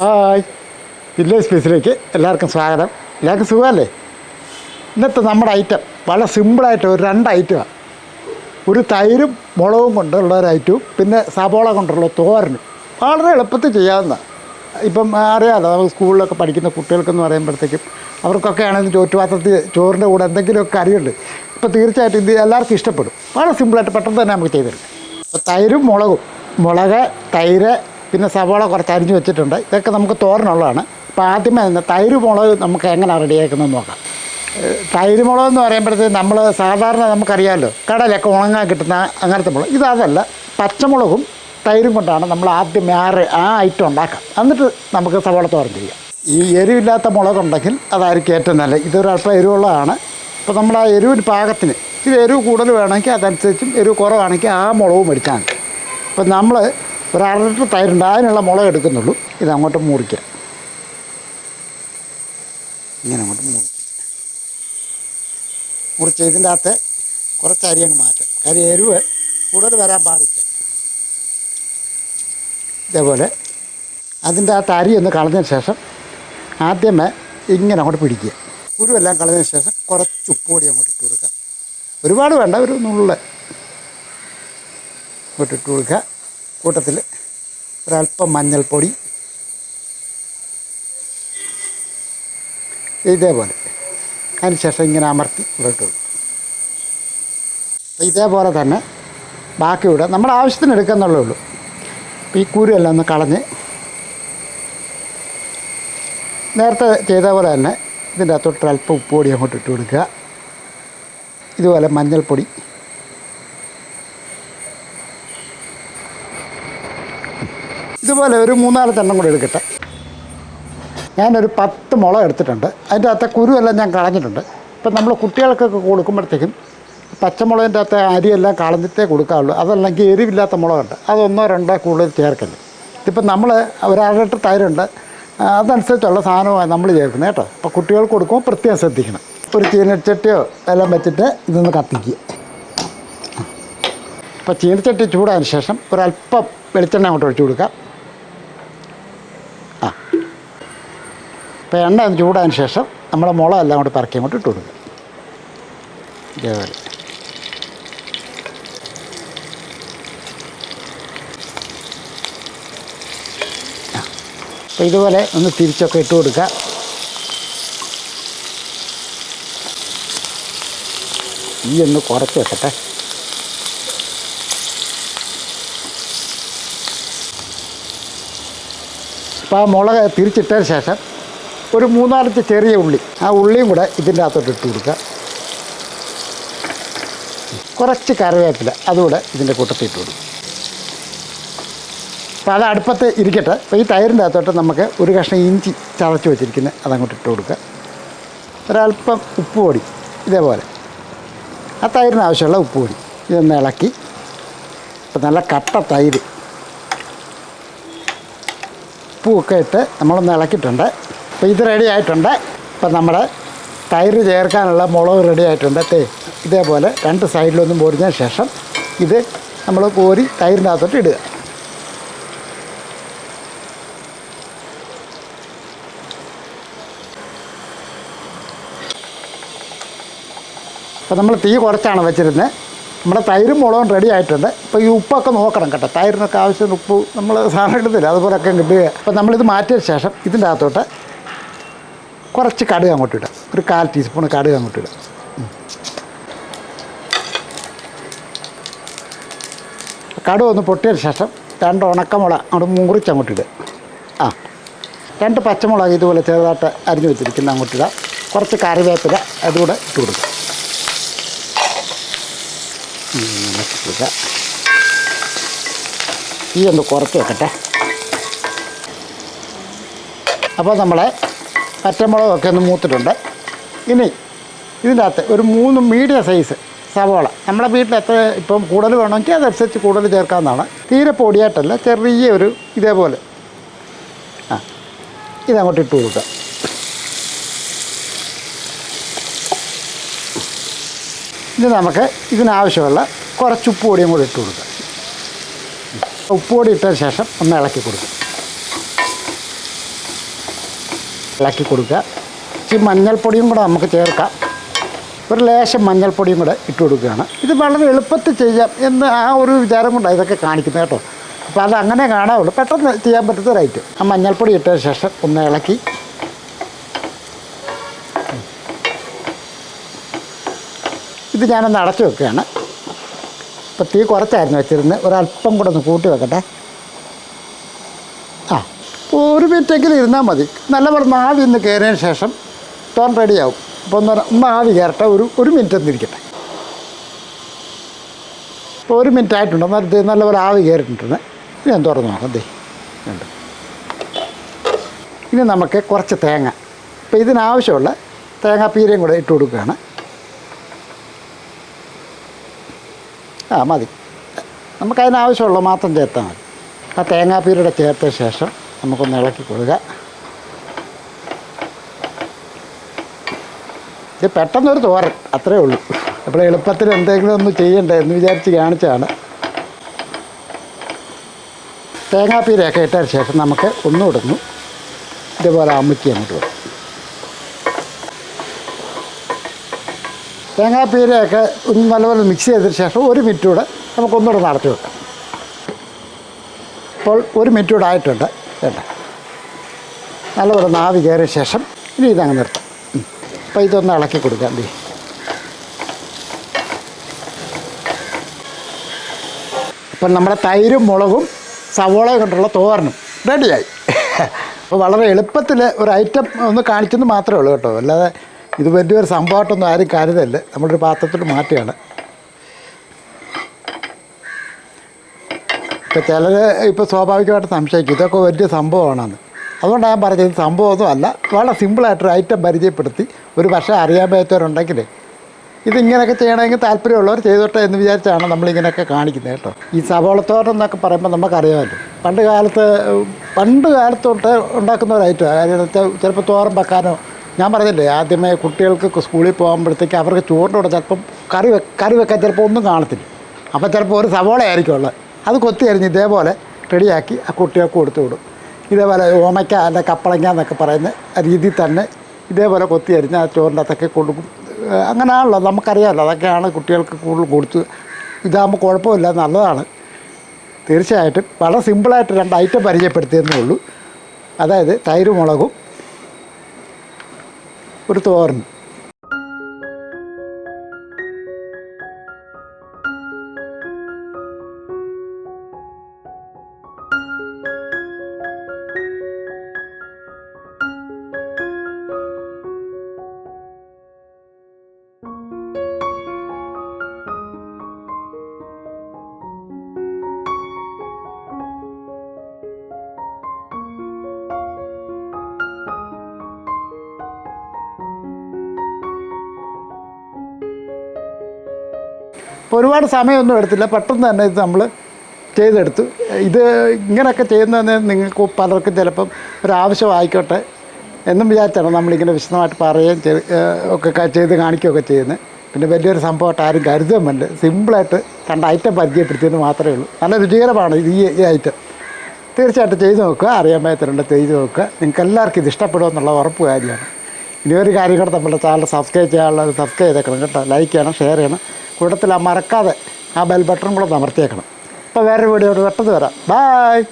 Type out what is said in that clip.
Hi. Village സ്പേസിലേക്ക് എല്ലാവർക്കും സ്വാഗതം. എല്ലാവർക്കും സുഖമല്ലേ? ഇന്നത്തെ നമ്മുടെ ഐറ്റം വളരെ സിമ്പിളായിട്ട് ഒരു രണ്ട് ഐറ്റമാണ് ഒരു തൈരും മുളകും കൊണ്ടുള്ള ഒരു ഐറ്റവും പിന്നെ സബോള കൊണ്ടുള്ള തോരനും. വളരെ എളുപ്പത്തിൽ ചെയ്യാവുന്ന ഇപ്പം അറിയാമല്ലോ നമുക്ക് സ്കൂളിലൊക്കെ പഠിക്കുന്ന കുട്ടികൾക്കെന്ന് പറയുമ്പോഴത്തേക്കും അവർക്കൊക്കെ ആണെങ്കിൽ ചോറ്റുപാത്രത്തിൽ ചോറിന്റെ കൂടെ എന്തെങ്കിലുമൊക്കെ കറിയുണ്ട്. ഇപ്പോൾ തീർച്ചയായിട്ടും ഇത് എല്ലാവർക്കും ഇഷ്ടപ്പെടും. വളരെ സിമ്പിളായിട്ട് പെട്ടെന്ന് തന്നെ നമുക്ക് ചെയ്തെടുക്കാം. അപ്പോൾ തൈരും മുളകും. മുളക് തൈര് പിന്നെ സവാള കുറച്ച് അരിഞ്ഞ് വെച്ചിട്ടുണ്ട്. ഇതൊക്കെ നമുക്ക് തോരനുള്ളതാണ്. അപ്പോൾ ആദ്യമേ തന്നെ തൈര് മുളക് നമുക്ക് എങ്ങനെ റെഡിയാക്കുന്നത് നോക്കാം. തൈര് മുളക് എന്ന് പറയുമ്പോഴത്തേക്ക് നമ്മൾ സാധാരണ നമുക്കറിയാമല്ലോ കടലൊക്കെ ഉണങ്ങാൻ കിട്ടുന്ന അങ്ങനത്തെ മുളക്. ഇതതല്ല പച്ചമുളകും തൈരും കൊണ്ടാണ് നമ്മൾ ആദ്യം ആറ് ആ ഐറ്റം ഉണ്ടാക്കാം എന്നിട്ട് നമുക്ക് സവാള തോരൻ ചെയ്യാം. ഈ എരിവില്ലാത്ത മുളകുണ്ടെങ്കിൽ അതായിരിക്കും ഏറ്റവും നല്ലത്. ഇതൊരല്പം എരിവുള്ളതാണ്. അപ്പോൾ നമ്മൾ ആ എരിവിന് പാകത്തിന് ഇത് എരിവ് കൂടുതൽ വേണമെങ്കിൽ അതനുസരിച്ചും എരിവ് കുറവാണെങ്കിൽ ആ മുളകും മേടിച്ചാൽ മതി. അപ്പം നമ്മൾ ഒരു അര ലിറ്റർ തൈരുണ്ട്. അതിനുള്ള മുളക് എടുക്കുന്നുള്ളൂ. ഇത് അങ്ങോട്ട് മുറിക്കാം ഇങ്ങനെ അങ്ങോട്ട് മുറിക്കും മുറിച്ച് ഇതിന്റെ അകത്ത് കുറച്ച് അരി അങ്ങ് മാറ്റാം. കാര്യം എരിവ് കൂടുതൽ വരാൻ പാടില്ല. ഇതേപോലെ അതിന്റെ അകത്ത് അരി ഒന്ന് കളഞ്ഞതിന് ശേഷം ആദ്യമേ ഇങ്ങനെ അങ്ങോട്ട് പിടിക്കുക. കുരുവെല്ലാം കളഞ്ഞതിന് ശേഷം കുറച്ച് ഉപ്പുപൊടി അങ്ങോട്ട് ഇട്ട് കൊടുക്കുക. ഒരുപാട് വേണ്ട ഒരു നുള്ളിൽ അങ്ങോട്ട് കൊടുക്കുക. കൂട്ടത്തിൽ ഒരല്പം മഞ്ഞൾപ്പൊടി. ഇതേപോലെ. അതിനുശേഷം ഇങ്ങനെ അമർത്തി ഇവിടെ അപ്പോൾ ഇതേപോലെ തന്നെ ബാക്കി ഇവിടെ നമ്മുടെ ആവശ്യത്തിന് എടുക്കുന്നുള്ളേ ഉള്ളൂ. അപ്പോൾ ഈ കുരുവെല്ലാം ഒന്ന് കളഞ്ഞ് നേരത്തെ ചെയ്ത പോലെ തന്നെ ഇതിന്റെ അകത്തോട്ട് അല്പം ഉപ്പുപൊടി അങ്ങോട്ട് ഇട്ട് കൊടുക്കുക. ഇതുപോലെ മഞ്ഞൾപ്പൊടി. ഇതുപോലെ ഒരു മൂന്നാൽ തെണ്ണം കൂടെ എടുക്കട്ടെ. ഞാനൊരു പത്ത് മുള എടുത്തിട്ടുണ്ട്. അതിന്റെ അകത്തെ കുരുവെല്ലാം ഞാൻ കളഞ്ഞിട്ടുണ്ട്. ഇപ്പം നമ്മൾ കുട്ടികൾക്കൊക്കെ കൊടുക്കുമ്പോഴത്തേക്കും പച്ചമുളകിന്റെ അകത്തെ അരിയെല്ലാം കളഞ്ഞിട്ടേ കൊടുക്കാവുള്ളൂ. അതല്ലെങ്കിൽ എരിവില്ലാത്ത മുളകുണ്ട്. അതൊന്നോ രണ്ടോ കൂടുതൽ ചേർക്കൽ ഇതിപ്പം നമ്മൾ ഒരു അര ലിറ്റർ തൈരുണ്ട് അതനുസരിച്ചുള്ള സാധനമാണ് നമ്മൾ ചേർക്കുന്നത് കേട്ടോ. അപ്പോൾ കുട്ടികൾക്ക് കൊടുക്കുമ്പോൾ പ്രത്യേകം ശ്രദ്ധിക്കണം. ഒരു ചീനച്ചട്ടിയോ എല്ലാം വെച്ചിട്ട് ഇതൊന്ന് കത്തിക്കുക. അപ്പോൾ ചീനച്ചട്ടി ചൂടായതിന് ശേഷം ഒരല്പം വെളിച്ചെണ്ണ അങ്ങോട്ട് ഒഴിച്ചു കൊടുക്കാം. അപ്പോൾ എണ്ണ ഒന്ന് ചൂടായതിന് ശേഷം നമ്മുടെ മുള എല്ലാം കൂടി പറക്കി അങ്ങോട്ട് ഇട്ട് കൊടുക്കുക ഇതേപോലെ. അപ്പോൾ ഇതുപോലെ ഒന്ന് തിരിച്ചൊക്കെ ഇട്ട് കൊടുക്കുക. ഈ ഒന്ന് കുറച്ച് വെക്കട്ടെ. അപ്പോൾ ആ മുളക് തിരിച്ചിട്ടതിന് ശേഷം ഒരു മൂന്നാലഞ്ച് ചെറിയ ഉള്ളി. ആ ഉള്ളിയും കൂടെ ഇതിന്റെ അകത്തോട്ട് ഇട്ട് കൊടുക്കുക. കുറച്ച് കറിവേപ്പില അതുകൂടെ ഇതിന്റെ കൂട്ടത്തിൽ ഇട്ട് കൊടുക്കും അപ്പോൾ അത് അടുപ്പത്ത് ഇരിക്കട്ടെ. അപ്പോൾ ഈ തൈരിന്റെ അകത്തോട്ട് നമുക്ക് ഒരു കഷ്ണം ഇഞ്ചി ചതച്ച് വെച്ചിരിക്കുന്നത് അതങ്ങോട്ട് ഇട്ട് കൊടുക്കുക. ഒരല്പം ഉപ്പ് പൊടി ഇതേപോലെ. ആ തൈരിന് ആവശ്യമുള്ള ഉപ്പ് പൊടി ഇതൊന്ന് ഇളക്കി. ഇപ്പം നല്ല കട്ട തൈര്. ഉപ്പുമൊക്കെ ഇട്ട് നമ്മളൊന്ന് ഇളക്കിയിട്ടുണ്ട്. അപ്പോൾ ഇത് റെഡി ആയിട്ടുണ്ട്. ഇപ്പം നമ്മുടെ തൈര് ചേർക്കാനുള്ള മുളക് റെഡി ആയിട്ടുണ്ട്. തേ ഇതേപോലെ രണ്ട് സൈഡിലൊന്നും പൊരിഞ്ഞ ശേഷം ഇത് നമ്മൾ കോരി തൈരിന്റെ അകത്തോട്ട് ഇടുക. അപ്പോൾ നമ്മൾ തീ കുറച്ചാണ് വെച്ചിരുന്നത്. നമ്മുടെ തൈരും മുളകും റെഡി ആയിട്ടുണ്ട്. ഇപ്പോൾ ഈ ഉപ്പൊക്കെ നോക്കണം കേട്ടോ. തൈരിനൊക്കെ ആവശ്യത്തിന് ഉപ്പ് നമ്മൾ സാധനം ഇടുന്നില്ല. അതുപോലെയൊക്കെ കിട്ടുക. അപ്പോൾ നമ്മളിത് മാറ്റിയതിന് ശേഷം ഇതിന്റെ അകത്തോട്ട് കുറച്ച് കടുക് അങ്ങോട്ട് ഇടാം. ഒരു കാൽ ടീസ്പൂൺ കടുക് അങ്ങോട്ട് ഇടാം. കടുക് ഒന്ന് പൊട്ടിയതിന് ശേഷം രണ്ട് ഉണക്കമുളക് അങ്ങോട്ട് മുറിച്ച് അങ്ങോട്ട് ഇടുക. ആ രണ്ട് പച്ചമുളക് ഇതുപോലെ ചെറുതായിട്ട് അരിഞ്ഞു വെച്ചിരിക്കുന്ന അങ്ങോട്ട് ഇടാം. കുറച്ച് കറിവേപ്പില അതുകൂടെ ഇട്ട് കൊടുക്കുക. ഈ ഒന്ന് കുറച്ച് വെക്കട്ടെ. അപ്പോൾ നമ്മളെ പച്ചമുളകൊക്കെ ഒന്ന് മൂത്തിട്ടുണ്ട്. ഇനി ഇതിന്റെ അകത്ത് ഒരു മൂന്ന് മീഡിയം സൈസ് സവോള. നമ്മുടെ വീട്ടിൽ എത്ര ഇപ്പം കൂടുതൽ വേണമെങ്കിൽ അതനുസരിച്ച് കൂടുതൽ ചേർക്കാവുന്നതാണ്. തീരെ പൊടിയായിട്ടല്ല ചെറിയ ഒരു ഇതേപോലെ. ആ ഇതങ്ങോട്ട് ഇട്ട് കൊടുക്കുക ഇനി നമുക്ക് ഇതിനാവശ്യമുള്ള കുറച്ച് ഉപ്പ് പൊടിയും കൂടി ഇട്ട് കൊടുക്കുക ഉപ്പ് പൊടി ഇട്ടതിന് ശേഷം ഒന്ന് ഇളക്കി കൊടുക്കും. ഇളക്കി കൊടുക്കുക. ഈ മഞ്ഞൾപ്പൊടിയും കൂടെ നമുക്ക് ചേർക്കാം. ഒരു ലേശം മഞ്ഞൾപ്പൊടിയും കൂടെ ഇട്ട് കൊടുക്കുകയാണ്. ഇത് വളരെ എളുപ്പത്തിൽ ചെയ്യാം എന്ന് ആ ഒരു വിചാരം കൊണ്ടാണ് ഇതൊക്കെ കാണിക്കുന്നത് കേട്ടോ. അപ്പോൾ അത് അങ്ങനെ കാണാവുള്ളൂ. പെട്ടെന്ന് ചെയ്യാൻ പറ്റുന്ന റൈറ്റ്. ആ മഞ്ഞൾപ്പൊടി ഇട്ടതിന് ശേഷം ഒന്ന് ഇളക്കി. ഇത് ഞാനൊന്ന് അടച്ചു വെക്കുകയാണ്. അപ്പോൾ തീ കുറച്ചായിരുന്നു വെച്ചിരുന്നത്. ഒരല്പം കൂടെ ഒന്ന് കൂട്ടി വെക്കട്ടെ. ഒരു മിനിറ്റെങ്കിലും ഇരുന്നാൽ മതി. നല്ലപോലെ ആവി ഒന്ന് കയറിയതിന് ശേഷം ടോൺ റെഡിയാവും അപ്പോൾ ഒന്ന് ഒന്ന് ആവി കയറട്ടെ ഒരു ഒരു മിനിറ്റ് ഒന്ന് ഇരിക്കട്ടെ. ഇപ്പോൾ ഒരു മിനിറ്റ് ആയിട്ടുണ്ട്. നല്ല നല്ലപോലെ ആവി കയറിയിട്ടുണ്ട് ഞാൻ തുറന്നു നോക്കാം. ദേ ഉണ്ട് ഇനി നമുക്ക് കുറച്ച് തേങ്ങ. ഇപ്പോൾ ഇതിനാവശ്യമുള്ള തേങ്ങാപ്പീരയും കൂടെ ഇട്ട് കൊടുക്കുകയാണ്. ആ മതി. നമുക്കതിനാവശ്യമുള്ള മാത്രം ചേർത്താൽ മതി. ആ തേങ്ങാപ്പീരയുടെ ചേർത്ത ശേഷം നമുക്കൊന്ന് ഇളക്കി കൊടുക്കുക ഇത് പെട്ടെന്നൊരു തോരൻ അത്രേ ഉള്ളൂ. അപ്പോൾ എളുപ്പത്തിൽ എന്തെങ്കിലും ഒന്ന് ചെയ്യണ്ടേ എന്ന് വിചാരിച്ച് കാണിച്ചാണ് തേങ്ങാപ്പീരയൊക്കെ ഇട്ടതിന് ശേഷം നമുക്ക് ഒന്നും ഇടുന്നു ഇതേപോലെ അമുക്കി അങ്ങോട്ട് വരും തേങ്ങാപ്പീരയൊക്കെ ഒന്ന് നല്ലപോലെ മിക്സ് ചെയ്തതിന് ശേഷം ഒരു മിനിറ്റ് കൂടെ നമുക്കൊന്നുകൂടെ നടത്തി വെക്കാം. അപ്പോൾ ഒരു മിനിറ്റ് കൂടെ ആയിട്ടുണ്ട്. വേണ്ട. നല്ലപോലെ നാവി കയറിയ ശേഷം ഇനി ഇതങ്ങ് നിർത്താം. അപ്പോൾ ഇതൊന്ന് ഇളക്കി കൊടുക്കാം ദേ. അപ്പം നമ്മുടെ തൈരും മുളകും സവോളയും കൊണ്ടുള്ള തോരനും റെഡിയായി. അപ്പോൾ വളരെ എളുപ്പത്തിൽ ഒരു ഐറ്റം ഒന്ന് കാണിച്ചെന്ന് മാത്രമേ ഉള്ളൂ കേട്ടോ. അല്ലാതെ ഇത് വലിയൊരു സംഭവമായിട്ടൊന്നും ആരും കരുതല്ല. നമ്മളൊരു പാത്രത്തിൽ മാറ്റുകയാണ്. ഇപ്പോൾ ചിലർ ഇപ്പോൾ സ്വാഭാവികമായിട്ട് സംശയിക്കും. ഇതൊക്കെ വലിയ സംഭവമാണെന്ന്. അതുകൊണ്ടാണ് ഞാൻ പറഞ്ഞത് ഇത് സംഭവമൊന്നും അല്ല. വളരെ സിമ്പിളായിട്ടൊരു ഐറ്റം പരിചയപ്പെടുത്തി. ഒരു പക്ഷേ അറിയാൻ പറ്റാത്തവരുണ്ടെങ്കിൽ ഇതിങ്ങനെയൊക്കെ ചെയ്യണമെങ്കിൽ താല്പര്യമുള്ളവർ ചെയ്തോട്ടെ എന്ന് വിചാരിച്ചാണ് നമ്മളിങ്ങനെയൊക്കെ കാണിക്കുന്നത് കേട്ടോ. ഈ സവോളത്തോട്ടം എന്നൊക്കെ പറയുമ്പോൾ നമുക്കറിയാമല്ലോ. പണ്ട് കാലത്ത് പണ്ട് കാലത്തോട്ട് തൊട്ട് ഉണ്ടാക്കുന്ന ഒരു ഐറ്റം കാര്യം ചിലപ്പോൾ തോരൻ വെക്കാനോ ഞാൻ പറഞ്ഞില്ലേ ആദ്യമേ കുട്ടികൾക്ക് സ്കൂളിൽ പോകുമ്പോഴത്തേക്ക് അവർക്ക് കൂടെ ചിലപ്പം കറി വെ കറി വെക്കാൻ ചിലപ്പോൾ ഒന്നും കാണത്തില്ല. അപ്പോൾ ചിലപ്പോൾ ഒരു സവോള ആയിരിക്കും ഉള്ളത്. അത് കൊത്തി അരിഞ്ഞ് ഇതേപോലെ റെഡിയാക്കി ആ കുട്ടികൾക്ക് കൊടുത്തു വിടും. ഇതേപോലെ ഓമയ്ക്ക അല്ല കപ്പളങ്ങ എന്നൊക്കെ പറയുന്ന രീതിയിൽ തന്നെ ഇതേപോലെ കൊത്തി അരിഞ്ഞ് ആ ചോറിന്റെ അകത്തൊക്കെ കൊടുക്കും. അങ്ങനെയാണല്ലോ നമുക്കറിയാമല്ലോ അതൊക്കെയാണ് കുട്ടികൾക്ക് കൂടുതൽ കൊടുത്ത്. ഇതാകുമ്പോൾ കുഴപ്പമില്ല നല്ലതാണ്. തീർച്ചയായിട്ടും വളരെ സിമ്പിളായിട്ട് രണ്ട് ഐറ്റം പരിചയപ്പെടുത്തിയെന്നേ ഉള്ളൂ. അതായത് തൈര് മുളകും ഒരു തോരനും. ഒരുപാട് സമയമൊന്നും എടുത്തില്ല. പെട്ടെന്ന് തന്നെ ഇത് നമ്മൾ ചെയ്തെടുത്തു. ഇത് ഇങ്ങനെയൊക്കെ ചെയ്യുന്നതെന്ന് നിങ്ങൾക്ക് പലർക്കും ചിലപ്പം ഒരാവശ്യമായിക്കോട്ടെ എന്നും വിചാരിച്ചാണ് നമ്മളിങ്ങനെ വിശദമായിട്ട് പറയുകയും ഒക്കെ ചെയ്ത് കാണിക്കുകയൊക്കെ ചെയ്യുന്നത്. പിന്നെ വലിയൊരു സംഭവമായിട്ട് ആരും കരുതുകയും വേണ്ട സിമ്പിളായിട്ട് രണ്ട് ഐറ്റം പരിചയപ്പെടുത്തിയെന്ന് മാത്രമേ ഉള്ളൂ. നല്ല രുചികരമാണ് ഈ ഐറ്റം. തീർച്ചയായിട്ടും ചെയ്തു നോക്കുക. അറിയാൻ പറ്റുന്നുണ്ട് ചെയ്തു നോക്കുക. നിങ്ങൾക്ക് എല്ലാവർക്കും ഇത് ഇഷ്ടപ്പെടുമെന്നുള്ള ഉറപ്പ് കാര്യമാണ്. ഇനി ഒരു കാര്യം കൂടെ നമ്മുടെ ചാനൽ സബ്സ്ക്രൈബ് ചെയ്യാനുള്ളത് സബ്സ്ക്രൈബ് ചെയ്തേക്കണം കേട്ടോ. ലൈക്ക് ചെയ്യണം ഷെയർ ചെയ്യണം. കൂട്ടത്തിൽ ആ മറക്കാതെ ആ ബെൽ ബട്ടൺ കൂടെ അമർത്തിയേക്കണം. അപ്പോൾ വേറൊരു വീഡിയോ പെട്ടെന്ന് വരാം. ബായ്